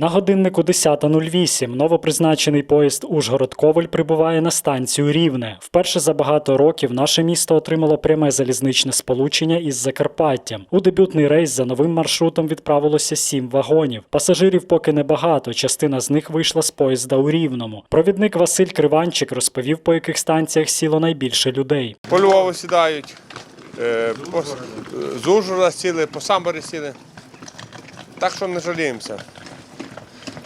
На годиннику 10.08 новопризначений поїзд Ужгород-Коваль прибуває на станцію Рівне. Вперше за багато років наше місто отримало пряме залізничне сполучення із Закарпаттям. У дебютний рейс за новим маршрутом відправилося сім вагонів. Пасажирів поки небагато. Частина з них вийшла з поїзда у Рівному. Провідник Василь Криванчик розповів, по яких станціях сіло найбільше людей. По Львову сідають, е, з Ужгорода сіли, по Самборі сіли. Так що не жаліємося.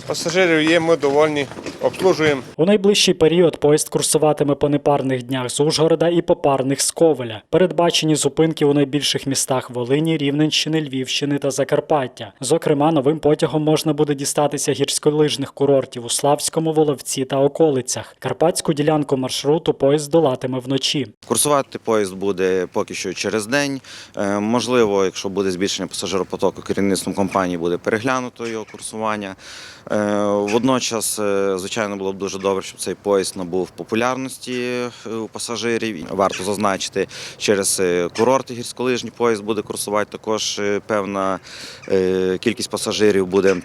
Пасажирів є, ми довольні, обслужуємо. У найближчий період поїзд курсуватиме по непарних днях з Ужгорода і по парних з Ковеля. Передбачені зупинки у найбільших містах Волині, Рівненщини, Львівщини та Закарпаття. Зокрема, новим потягом можна буде дістатися гірськолижних курортів у Славському, Воловці та околицях. Карпатську ділянку маршруту поїзд долатиме вночі. Курсувати поїзд буде поки що через день. Е, Можливо, якщо буде збільшення пасажиропотоку, керівництвом компанії буде переглянуто його курсування. Е, Водночас, е, звичайно, було б дуже добре, щоб цей поїзд набув популярності е, у пасажирів. Варто зазначити, через е, курорти гірськолижні поїзд буде курсувати. Також е, певна кількість пасажирів буде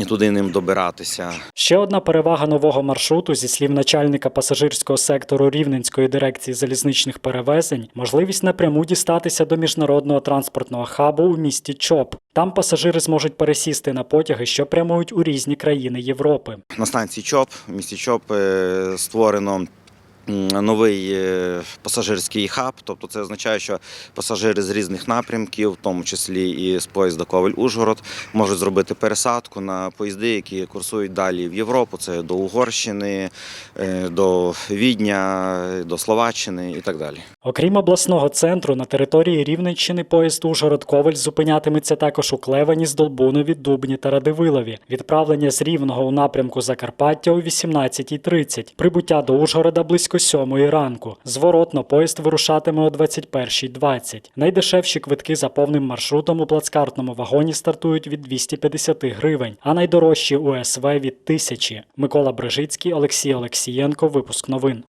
і туди ним добиратися. Ще одна перевага нового маршруту, зі слів начальника пасажирського сектору Рівненської дирекції залізничних перевезень, можливість напряму дістатися до міжнародного транспортного хабу у місті Чоп. Там пасажири зможуть пересісти на потяги, що прямують у різні країни Європи. На станції ЧОП, в місті ЧОП е, створено новий е, пасажирський хаб. Тобто це означає, що пасажири з різних напрямків, в тому числі і з поїзда Ковель-Ужгород, можуть зробити пересадку на поїзди, які курсують далі в Європу. Це до Угорщини, е, до Відня, до Словаччини і так далі. Окрім обласного центру, на території Рівненщини поїзд Ужгород-Ковель зупинятиметься також у Клевані, Здолбунові, Дубні та Радивилові. Відправлення з Рівного у напрямку Закарпаття о 18.30. Прибуття до Ужгорода близько 7 ранку. Зворотно поїзд вирушатиме о 21.20. Найдешевші квитки за повним маршрутом у плацкартному вагоні стартують від 250 гривень, а найдорожчі УСВ від тисячі. Микола Брижицький, Олексій Олексієнко. Випуск новин.